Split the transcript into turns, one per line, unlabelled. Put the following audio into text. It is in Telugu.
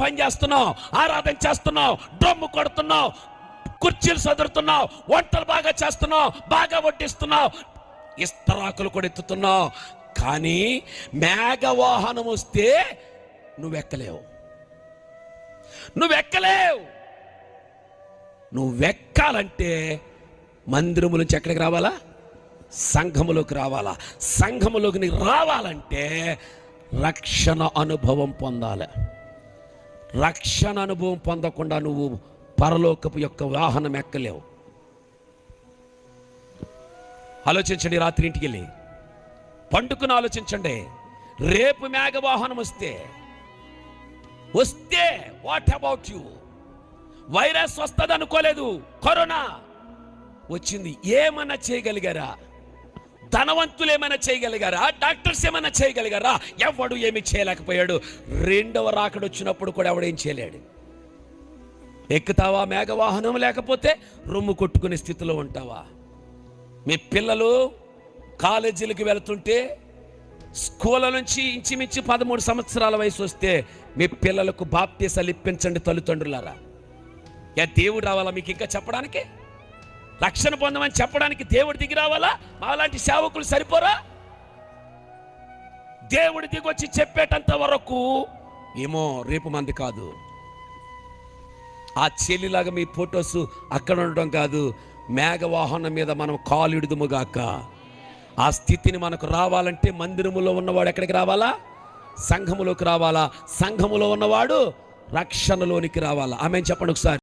పని చేస్తున్నావు ఆరాధన చేస్తున్నావు డ్రమ్ము కొడుతున్నావు కుర్చీలు సదురుతున్నావు వంటలు బాగా చేస్తున్నావు బాగా వడ్డిస్తున్నావు ఇస్తరాకులు కూడా ఎత్తుతున్నావు. కానీ నువ్వు ఎక్కలేవు వస్తే నువ్వెక్కలేవు. నువ్వెక్కలేవు. నువ్వెక్కాలంటే మందిరము నుంచి ఎక్కడికి రావాలా? సంఘములోకి రావాలా? సంఘములోకి నీకు రావాలంటే రక్షణ అనుభవం పొందాలి. రక్షణ అనుభవం పొందకుండా నువ్వు పరలోకపు యొక్క వాహనం ఎక్కలేవు. ఆలోచించండి రాత్రి ఇంటికి వెళ్ళి. పండుకుని ఆలోచించండి. రేపు మేఘ వాహనం వస్తే వస్తే వాట్ అబౌట్ యు వైరస్ వస్తుంది అనుకోలేదు కరోనా వచ్చింది ఏమన్నా చేయగలిగారా? ధనవంతులు ఏమైనా చేయగలిగారా? డాక్టర్స్ ఏమైనా చేయగలిగారా? ఎవడు ఏమి చేయలేకపోయాడు. రెండవ రాకడ వచ్చినప్పుడు కూడా ఎవడేం చేయలేడు. ఎక్కుతావా మేఘవాహనం లేకపోతే రొమ్ము కొట్టుకునే స్థితిలో ఉంటావా? మీ పిల్లలు కాలేజీలకు వెళ్తుంటే స్కూల్ నుంచి ఇంచుమించు పదమూడు సంవత్సరాల వయసు వస్తే మీ పిల్లలకు బాప్తీసాలు ఇప్పించండి తల్లిదండ్రులారా. యా దేవుడు రావాలా మీకు ఇంకా చెప్పడానికి? రక్షణ పొందమని చెప్పడానికి దేవుడు దిగి రావాలా? మాలాంటి సేవకులు సరిపోరా? దేవుడి దిగొచ్చి చెప్పేటంత వరకు ఏమో రేపు మంది కాదు. ఆ చెల్లిలాగా మీ ఫొటోస్ అక్కడ ఉండడం కాదు. మేఘవాహనం మీద మనం కాలిడుదుముగాక ఆ స్థితిని మనకు రావాలంటే మందిరములో ఉన్నవాడు ఎక్కడికి రావాలా? సంఘములోకి రావాలా? సంఘములో ఉన్నవాడు రక్షణలోనికి రావాలా? ఆమె చెప్పండి ఒకసారి.